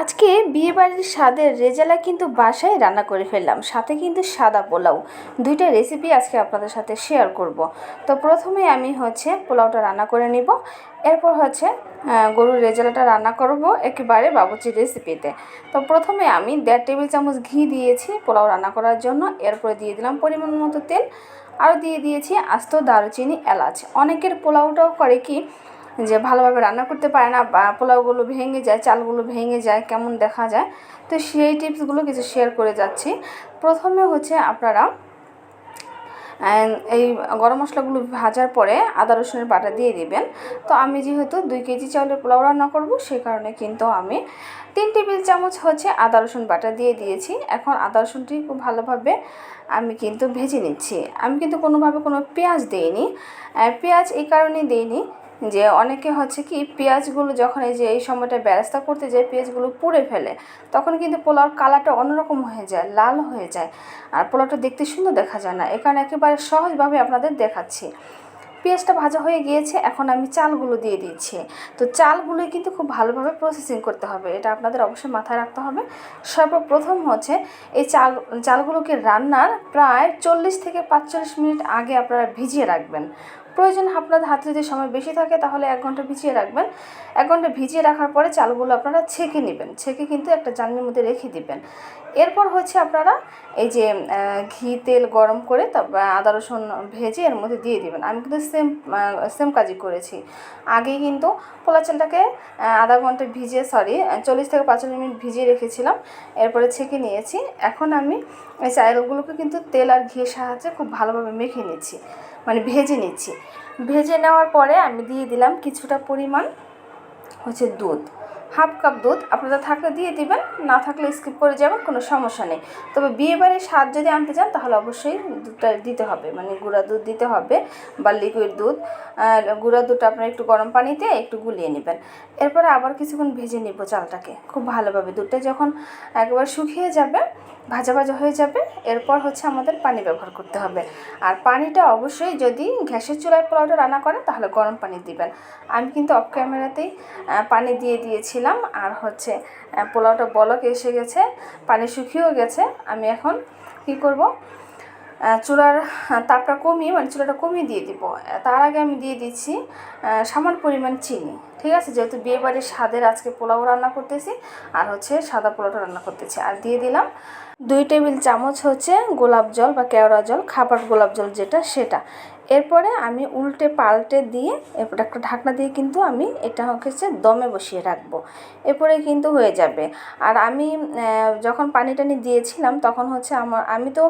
আজকে বিয়েবাড়ির স্বাদের রেজালা কিন্তু বাসায় রান্না করে ফেললাম, সাথে কিন্তু সাদা পোলাও। দুইটা রেসিপি আজকে আপনাদের সাথে শেয়ার করব। তো প্রথমে আমি হচ্ছে পোলাওটা রান্না করে নিব, এরপর হচ্ছে গরুর রেজালাটা রান্না করব একেবারে বাবুচির রেসিপিতে তো প্রথমে আমি দেড় টেবিল চামচ ঘি দিয়েছি পোলাও রান্না করার জন্য, এরপরে দিয়ে দিলাম পরিমাণ মতো তেল, আরও দিয়ে দিয়েছি আস্ত দারুচিনি এলাচ। অনেকের পোলাওটাও করে কি যে ভালোভাবে রান্না করতে পারে না, বা পোলাওগুলো ভেঙে যায়, চালগুলো ভেঙে যায়, কেমন দেখা যায়? তো সেই টিপসগুলো কিছু শেয়ার করে যাচ্ছি। প্রথমে হচ্ছে আপনারা এই গরম মশলাগুলো ভাজার পরে আদা, রসুনের বাটা দিয়ে দিবেন। তো আমি যেহেতু দুই কেজি চাউলের পোলাও রান্না করব সেই কারণে কিন্তু আমি তিন টেবিল চামচ হচ্ছে আদা, রসুন বাটা দিয়ে দিয়েছি। এখন আদা, রসুনটি খুব ভালোভাবে আমি কিন্তু ভেজে নিচ্ছি। আমি কিন্তু কোনোভাবে কোনো পেঁয়াজ দিইনি। পেঁয়াজ এই কারণেই দিইনি যে অনেকে হচ্ছে কি পেঁয়াজগুলো যখন এই যে এই সময়টা ব্যবস্থা করতে যায়, পেঁয়াজগুলো পুড়ে ফেলে, তখন কিন্তু পোলাওর কালারটা অন্যরকম হয়ে যায়, লাল হয়ে যায়। আর পোলাওটা দেখতে সুন্দর দেখা যায় না এখানে একেবারে সহজভাবে আপনাদের দেখাচ্ছি। পেঁয়াজটা ভাজা হয়ে গিয়েছে, এখন আমি চালগুলো দিয়ে দিচ্ছি। তো চালগুলোই কিন্তু খুব ভালোভাবে প্রসেসিং করতে হবে, এটা আপনাদের অবশ্যই মাথায় রাখতে হবে। সর্বপ্রথম হচ্ছে এই চাল, চালগুলোকে রান্নার প্রায় চল্লিশ থেকে পাঁচচল্লিশ মিনিট আগে আপনারা ভিজিয়ে রাখবেন। প্রয়োজন আপনাদের হাতে যদি সময় বেশি থাকে, তাহলে এক ঘণ্টা ভিজিয়ে রাখবেন। এক ঘণ্টা ভিজিয়ে রাখার পরে চালগুলো আপনারা ছেঁকে নেবেন। ছেঁকে কিন্তু একটা জালনির মধ্যে রেখে দিবেন। এরপর হচ্ছে আপনারা এই যে ঘি, তেল গরম করে তারপর আদা, রসুন ভেজে এর মধ্যে দিয়ে দিবেন। আমি কিন্তু সেম সেম কাজই করেছি। আগেই কিন্তু পোলা চালটাকে আধা ঘণ্টা ভিজিয়ে, সরি, চল্লিশ থেকে পঁয়তাল্লিশ মিনিট ভিজিয়ে রেখেছিলাম। এরপরে ছেঁকে নিয়েছি। এখন আমি এই চালগুলোকে কিন্তু তেল আর ঘিয়ের সাহায্যে খুব ভালোভাবে মেখে নিচ্ছি। মানে ভেজে নিচ্ছি। ভেজে নেওয়ার পরে আমি দিয়ে দিলাম কিছুটা পরিমাণ হচ্ছে দুধ। হাফ কাপ দুধ আপনারা থাকলে দিয়ে দিবেন, না থাকলে স্কিপ করে যাবেন, কোনো সমস্যা নেই। তবে বিয়েবাড়ির স্বাদ যদি আনতে চান, তাহলে অবশ্যই দুধটা দিতে হবে মানে গুঁড়া দুধ দিতে হবে বা লিকুইড দুধ। গুঁড়া দুধটা আপনারা একটু গরম পানিতে একটু গুলিয়ে নেবেন। এরপরে আবার কিছুক্ষণ ভেজে নিব চালটাকে। খুব ভালোভাবে দুধটা যখন একবার শুকিয়ে যাবে ভাজা ভাজা হয়ে যাবে। এরপর হচ্ছে আমাদের পানি ব্যবহার করতে হবে। আর পানিটা অবশ্যই যদি গ্যাসের চুলায় পোলাওটা রান্না করেন, তাহলে গরম পানি দিবেন। আমি কিন্তু অফ ক্যামেরাতেই পানি দিয়ে দিয়েছিলাম। আর হচ্ছে পোলাওটা বলক এসে গেছে, পানি শুকিয়েও গেছে। আমি এখন কি করব? চুলার তাপটা কমিয়ে মানে চুলাটা কমিয়ে দিয়ে দিব। তার আগে আমি দিয়ে দিচ্ছি সামান্য পরিমাণ চিনি। ঠিক আছে? যেহেতু বিয়েবাড়ির স্বাদের আজকে পোলাও রান্না করতেছি, আর হচ্ছে সাদা পোলাওটা রান্না করতেছি। আর দিয়ে দিলাম দুই টেবিল চামচ হচ্ছে গোলাপ জল বা কেওড়া জল খাবার গোলাপ জল যেটা সেটা। এরপরে আমি উল্টে পাল্টে দিয়ে, এরপর একটা ঢাকনা দিয়ে কিন্তু আমি এটা হচ্ছে দমে বসিয়ে রাখব। এরপরে কিন্তু হয়ে যাবে। আর আমি যখন পানি টানি দিয়েছিলাম, তখন হচ্ছে আমার, আমি তো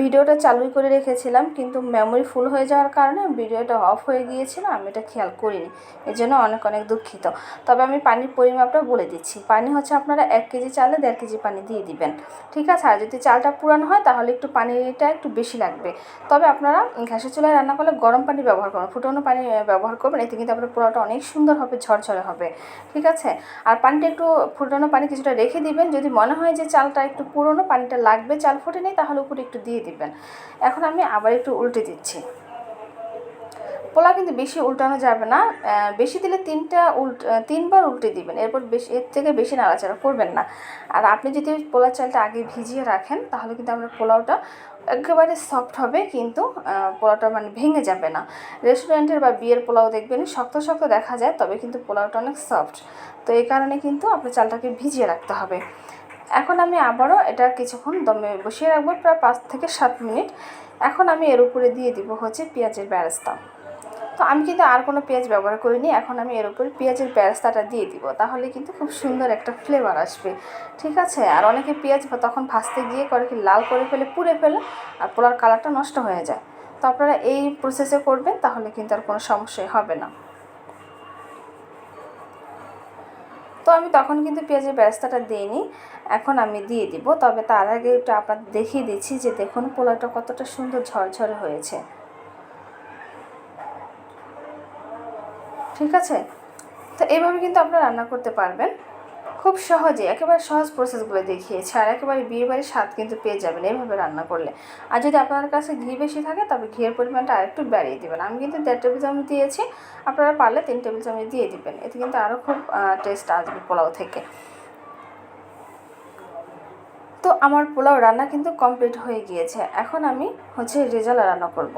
ভিডিওটা চালুই করে রেখেছিলাম, কিন্তু মেমোরি ফুল হয়ে যাওয়ার কারণে ভিডিওটা অফ হয়ে গিয়েছিল, আমি এটা খেয়াল করিনি। এর জন্য অনেক অনেক দুঃখিত। তবে আমি পানির পরিমাপটা বলে দিচ্ছি। পানি হচ্ছে আপনারা এক কেজি চালে দেড় কেজি পানি দিয়ে দিবেন। ঠিক আছে? আর যদি চালটা পুরানো হয়, তাহলে একটু পানিটা একটু বেশি লাগবে। তবে আপনারা গ্যাসের চুলায় রান্না করলে গরম পানি ব্যবহার করবেন ফুটানো পানি ব্যবহার করবেন এতে কিন্তু আপনার পোলাওটা অনেক সুন্দর হবে, ঝরঝরে হবে, ঠিক আছে? আর পানিটা একটু ফুটানো পানি কিছুটা রেখে দিবেন, যদি মনে হয় যে চালটা একটু পুরনো, পানিটা লাগবে, চাল ফুটে নেই তাহলে উপরে একটু দিয়ে দিবেন। এখন আমি আবার একটু উল্টে দিচ্ছি। পোলা কিন্তু বেশি উল্টানো যাবে না বেশি দিলে তিনটা উল্ট তিনবার উল্টে দিবেন, এরপর বেশি, এর থেকে বেশি নাড়াচাড়া করবেন না। আর আপনি যদি পোলা চালটা আগে ভিজিয়ে রাখেন, তাহলে কিন্তু আপনার পোলাওটা একেবারে সফট হবে, কিন্তু পোলাওটা মানে ভেঙে যাবে না। রেস্টুরেন্টের বা বিয়ের পোলাও দেখবেন, শক্ত শক্ত দেখা যায়, তবে কিন্তু পোলাওটা অনেক সফট তো এই কারণে কিন্তু আপনার চালটাকে ভিজিয়ে রাখতে হবে। এখন আমি আবারও এটা কিছুক্ষণ দমে বসিয়ে রাখব, প্রায় পাঁচ থেকে সাত মিনিট। এখন আমি এর উপরে দিয়ে দিব হচ্ছে পেঁয়াজের বেরেস্তা তো আমি কিন্তু আর কোনো পেঁয়াজ ব্যবহার করিনি, এখন আমি এর উপরে পেঁয়াজের বেরেস্তাটা দিয়ে দিব, তাহলে কিন্তু খুব সুন্দর একটা ফ্লেভার আসবে। ঠিক আছে? আর অনেকে পেঁয়াজ তখন ভাজতে গিয়ে করে কি লাল করে ফেলে, পুড়ে ফেলে, আর পোলার কালারটা নষ্ট হয়ে যায়। তো আপনারা এই প্রসেসে করবেন, তাহলে কিন্তু আর কোনো সমস্যাই হবে না। তো আমি তখন কিন্তু পেঁয়াজের ব্যবস্থাটা দিইনি, এখন আমি দিয়ে দিব। তবে তার আগে একটু আপনাদের দেখিয়ে দিচ্ছি যে দেখুন পোলাওটা কতটা সুন্দর ঝরঝরে হয়েছে। ঠিক আছে? তো এইভাবে কিন্তু আপনারা রান্না করতে পারবেন। খুব সহজে, একেবারে সহজ প্রসেসগুলো দেখিয়েছি। আর একেবারে বিয়ে বাড়ির স্বাদ কিন্তু পেয়ে যাবেন এইভাবে রান্না করলে। আর যদি আপনার কাছে ঘি বেশি থাকে, তবে ঘিয়ের পরিমাণটা আরেকটু বাড়িয়ে দেবেন। আমি কিন্তু দেড় টেবিল চামচ দিয়েছি। আপনারা পারলে তিন টেবিল চামচ দিয়ে দিবেন। এতে কিন্তু আরও খুব টেস্ট আসবে পোলাও থেকে। তো আমার পোলাও রান্না কিন্তু কমপ্লিট হয়ে গিয়েছে। এখন আমি হচ্ছে রেজালা রান্না করব।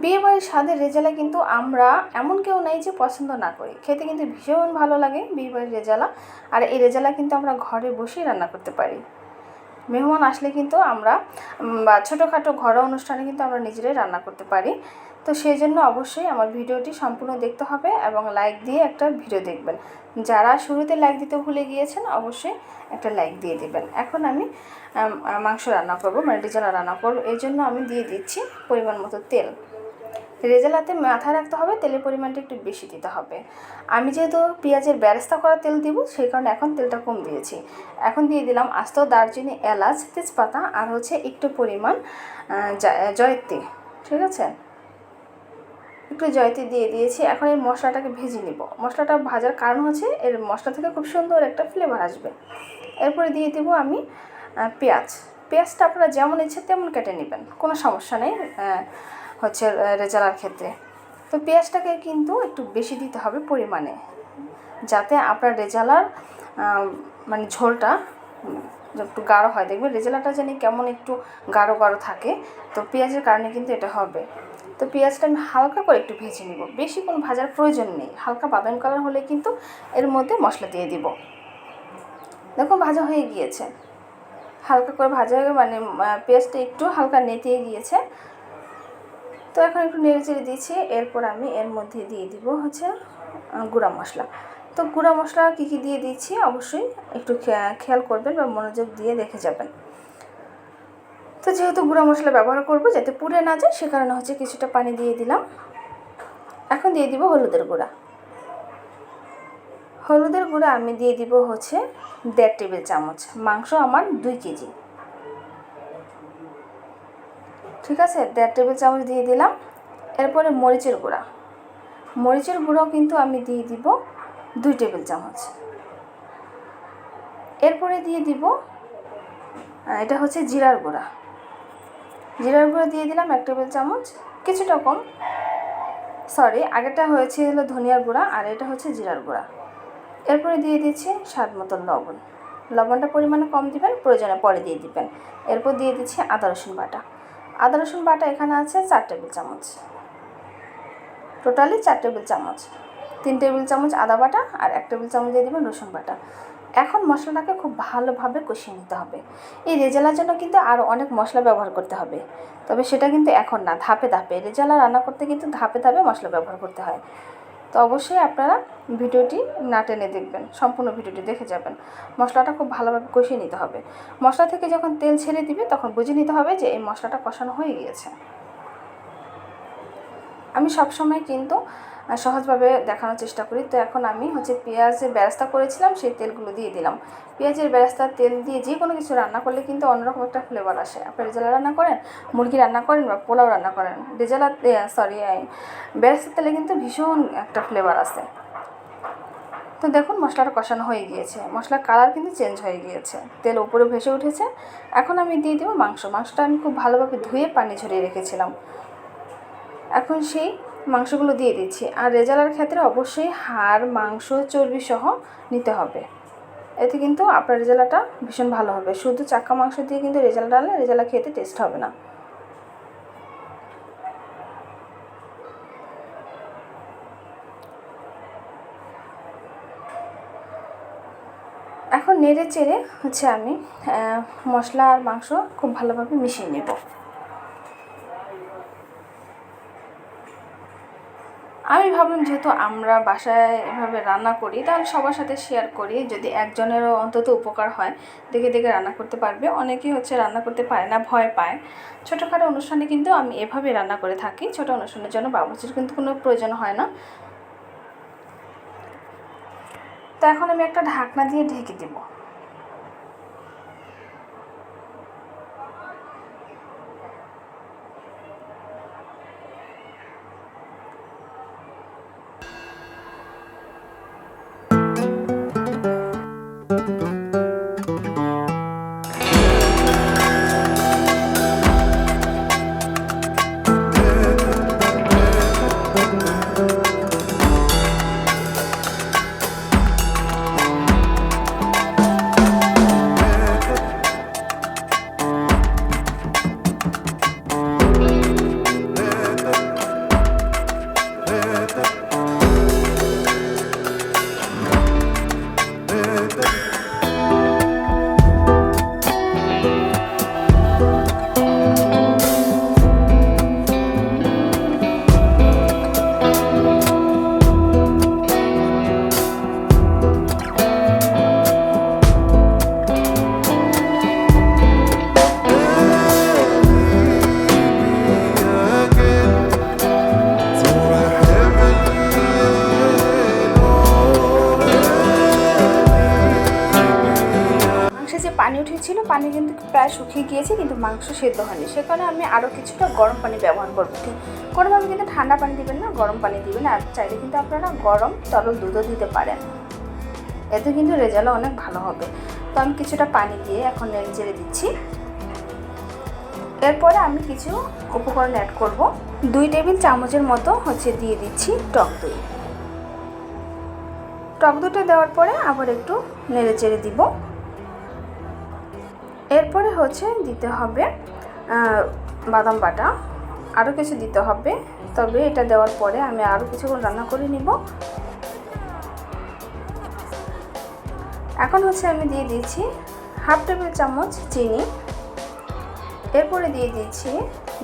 বিয়েবাড়ির স্বাদের রেজালা কিন্তু আমরা এমন কেউ নেই যে পছন্দ না করি। খেতে কিন্তু ভীষণ ভালো লাগে বিয়েবাড়ির রেজালা, আর এই রেজালা কিন্তু আমরা ঘরে বসেই রান্না করতে পারি। মেহমান আসলে কিন্তু আমরা বা ছোটোখাটো ঘরোয়া অনুষ্ঠানে কিন্তু আমরা নিজেরাই রান্না করতে পারি। তো সেই জন্য অবশ্যই আমার ভিডিওটি সম্পূর্ণ দেখতে হবে এবং লাইক দিয়ে একটা ভিডিও দেখবেন। যারা শুরুতে লাইক দিতে ভুলে গিয়েছেন, অবশ্যই একটা লাইক দিয়ে দেবেন। এখন আমি মাংস রান্না করব মানে রেজালা রান্না করব। এই জন্য আমি দিয়ে দিচ্ছি পরিমাণ মতো তেল। রেজালাতে মাথায় রাখতে হবে, তেলের পরিমাণটা একটু বেশি দিতে হবে। আমি যেহেতু পেঁয়াজের ব্যবস্থা করা তেল দিব, সেই কারণে এখন তেলটা কম দিয়েছি। এখন দিয়ে দিলাম আস্ত দারচিনি, এলাচ, তেজপাতা আর হচ্ছে একটু পরিমাণ জয়ত্রী, ঠিক আছে? একটু জয়তি দিয়ে দিয়েছি, এখন এই মশলাটাকে ভেজে নিব। মশলাটা ভাজার কারণ হচ্ছে এর মশলা থেকে খুব সুন্দর একটা ফ্লেভার আসবে। এরপরে দিয়ে দেবো আমি পেঁয়াজ। পেঁয়াজটা আপনারা যেমন ইচ্ছে তেমন কেটে নেবেন, কোনো সমস্যা নেই হচ্ছে রেজালার ক্ষেত্রে। তো পেঁয়াজটাকে কিন্তু একটু বেশি দিতে হবে পরিমাণে, যাতে আপনার রেজালার মানে ঝোলটা একটু গাঢ় হয়। দেখবেন রেজালাটা জানি কেমন একটু গাঢ় গাঢ় থাকে, তো পেঁয়াজের কারণে কিন্তু এটা হবে। তো পেঁয়াজটা আমি হালকা করে একটু ভেজে নিব। বেশি কোনো ভাজার প্রয়োজন নেই। হালকা বাদামি কালার হলে কিন্তু এর মধ্যে মশলা দিয়ে দিব। দেখুন, ভাজা হয়ে গিয়েছে। হালকা করে ভাজা হয়ে মানে পেঁয়াজটা একটু হালকা নেতিয়ে গিয়েছে। তো এখন একটু নেড়ে চেড়ে দিয়েছি এরপর আমি এর মধ্যে দিয়ে দিব হচ্ছে গুঁড়া মশলা। তো গুঁড়া মশলা কী কী দিয়ে দিচ্ছি অবশ্যই একটু খেয়াল করবেন বা মনোযোগ দিয়ে দেখে যাবেন। তো যেহেতু গুঁড়া মশলা ব্যবহার করব যাতে পুড়ে না যায়, সে কারণে হচ্ছে কিছুটা পানি দিয়ে দিলাম। এখন দিয়ে দিব হলুদের গুঁড়া। হলুদের গুঁড়া আমি দিয়ে দিব হচ্ছে দেড় টেবিল চামচ, মাংস আমার দুই কেজি। ঠিক আছে? দেড় টেবিল চামচ দিয়ে দিলাম। এরপরে মরিচের গুঁড়া। মরিচের গুঁড়াও কিন্তু আমি দিয়ে দিব দুই টেবিল চামচ। এরপরে দিয়ে দিব এটা হচ্ছে জিরার গুঁড়া। জিরার গুঁড়া দিয়ে দিলাম এক টেবিল চামচ। কিছুটা কম। সরি, আগেরটা হয়েছিল ধনিয়ার গুঁড়া আর এটা হচ্ছে জিরার গুঁড়া। এরপরে দিয়ে দিচ্ছি স্বাদ মতো লবণ। লবণটা পরিমাণে কম দিবেন, প্রয়োজনে পরে দিয়ে দিবেন। এরপর দিয়ে দিচ্ছি আদা রসুন বাটা। আদা, রসুন বাটা এখানে আছে চার টেবিল চামচ। টোটালি চার টেবিল চামচ। তিন টেবিল চামচ আদা বাটা আর এক টেবিল চামচ দিয়ে দেবেন রসুন বাটা। এখন মশলাটাকে খুব ভালোভাবে কষিয়ে নিতে হবে। এই রেজালার জন্য কিন্তু আরও অনেক মশলা ব্যবহার করতে হবে। তবে সেটা কিন্তু এখন না, ধাপে ধাপে। রেজালা রান্না করতে কিন্তু ধাপে ধাপে মশলা ব্যবহার করতে হয়। তো অবশ্যই আপনারা ভিডিওটি না টেনে দেখবেন, সম্পূর্ণ ভিডিওটি দেখে যাবেন। মশলাটা খুব ভালোভাবে কষিয়ে নিতে হবে। মশলা থেকে যখন তেল ছেড়ে দিবে, তখন বুঝে নিতে হবে যে এই মশলাটা কষানো হয়ে গিয়েছে। আমি সবসময় কিন্তু সহজভাবে দেখানোর চেষ্টা করি। তো এখন আমি হচ্ছে পেঁয়াজের ব্যবস্থা করেছিলাম, সেই তেলগুলো দিয়ে দিলাম। পেঁয়াজের ব্যবস্থা তেল দিয়ে যে কোনো কিছু রান্না করলে কিন্তু অন্যরকম একটা ফ্লেভার আসে। আপনি রেজালা রান্না করেন, মুরগি রান্না করেন বা পোলাও রান্না করেন, রেজালা সরি ব্যবস্থার তেলে কিন্তু ভীষণ একটা ফ্লেভার আসে। তো দেখুন মশলাটা কষানো হয়ে গিয়েছে। মশলার কালার কিন্তু চেঞ্জ হয়ে গিয়েছে। তেল উপরে ভেসে উঠেছে। এখন আমি দিয়ে দেবো মাংস। মাংসটা আমি খুব ভালোভাবে ধুয়ে পানি ঝরিয়ে রেখেছিলাম। এখন সেই মাংসগুলো দিয়ে দিচ্ছি। আর রেজালার ক্ষেত্রে অবশ্যই হাড়, মাংস, চর্বি সহ নিতে হবে। এতে কিন্তু আপনার রেজালাটা ভীষণ ভালো হবে। শুধু চাকা মাংস দিয়ে কিন্তু রেজালা ডালে রেজালা খেতে টেস্ট হবে না। এখন নেড়ে চেড়ে হচ্ছে আমি মশলা আর মাংস খুব ভালোভাবে মিশিয়ে নেব। আমি ভাবলাম যেহেতু আমরা বাসায় এভাবে রান্না করি, তাহলে সবার সাথে শেয়ার করি। যদি একজনেরও অন্তত উপকার হয়, দেখে দেখে রান্না করতে পারবে। অনেকেই হচ্ছে রান্না করতে পারে না, ভয় পায়। ছোটোখাটো অনুষ্ঠানে কিন্তু আমি এভাবে রান্না করে থাকি। ছোটো অনুষ্ঠানের জন্য বাবুচির কিন্তু কোনো প্রয়োজন হয় না। তো এখন আমি একটা ঢাকনা দিয়ে ঢেকে দেবো। পানি কিন্তু প্রায় শুকিয়ে গিয়েছে, কিন্তু মাংস সেদ্ধ হয়নি। সে কারণে আমি আরও কিছুটা গরম পানি ব্যবহার করব। ঠিক কোনোভাবে কিন্তু ঠান্ডা পানি দিবেন না, গরম পানি দিবেন আর চাইলে কিন্তু আপনারা গরম তরল দুধও দিতে পারেন। এতে কিন্তু রেজাল্ট অনেক ভালো হবে। তো আমি কিছুটা পানি দিয়ে এখন নেড়ে চেড়ে দিচ্ছি। এরপরে আমি কিছু উপকরণ অ্যাড করব। দুই টেবিল চামচের মতো হচ্ছে দিয়ে দিচ্ছি টক দই। টক দইটা দেওয়ার পরে আবার একটু নেড়ে চেড়ে দিব। হচ্ছে দিতে হবে বাদাম বাটা। আরও কিছু দিতে হবে, তবে এটা দেওয়ার পরে আমি আরও কিছুক্ষণ রান্না করে নিব। এখন হচ্ছে আমি দিয়ে দিচ্ছি হাফ টেবিল চামচ চিনি। এরপরে দিয়ে দিচ্ছি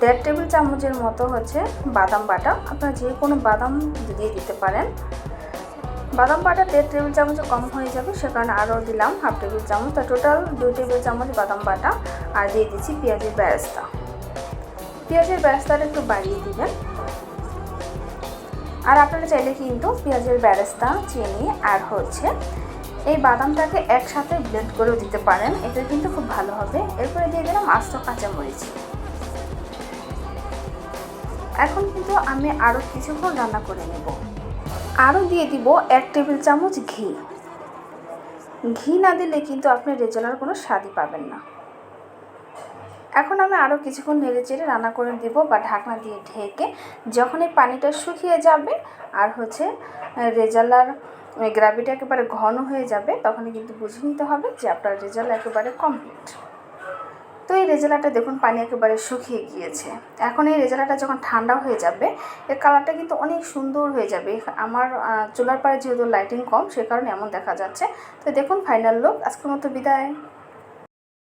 দেড় টেবিল চামচের মতো হচ্ছে বাদাম বাটা। আপনারা যে কোনো বাদাম দিয়ে দিতে পারেন। বাদাম বাটা দেড় টেবিল চামচে কম হয়ে যাবে, সে কারণে আরও দিলাম হাফ টেবিল চামচ। তা টোটাল দুই টেবিল চামচ বাদাম বাটা আর দিয়ে দিচ্ছি পেঁয়াজের বেরেস্তা পেঁয়াজের বেরেস্তাটা একটু বাড়িয়ে দিবেন। আর আপনারা চাইলে কিন্তু পেঁয়াজের ব্যারেস্তা, চিনি আর হচ্ছে এই বাদামটাকে একসাথে ব্লেন্ড করেও দিতে পারেন। এটা কিন্তু খুব ভালো হবে। এরপরে দিয়ে দিলাম আস্ত কাঁচামরিচ। এখন কিন্তু আমি আরও কিছুক্ষণ রান্না করে নেব। আরও দিয়ে দিব এক টেবিল চামচ ঘি। ঘি না দিলে কিন্তু আপনি রেজালার কোনো স্বাদই পাবেন না। এখন আমি আরও কিছুক্ষণ নেড়ে চেড়ে রান্না করে দিব বা ঢাকনা দিয়ে ঢেকে যখন এই পানিটা শুকিয়ে যাবে আর হচ্ছে রেজালার, গ্রাভিটা একেবারে ঘন হয়ে যাবে তখনই কিন্তু বুঝে নিতে হবে যে আপনার রেজাল্ট একেবারে কমপ্লিট। তো এই রেজালাটা দেখুন পানি একেবারে শুকিয়ে গিয়েছে। এখন এই রেজালাটা যখন ঠান্ডা হয়ে যাবে, এর কালারটা কিন্তু অনেক সুন্দর হয়ে যাবে। আমার চুলার পাড়ে যেহেতু লাইটিং কম, সে কারণে এমন দেখা যাচ্ছে। তো দেখুন ফাইনাল লুক আজকের মতো বিদায়।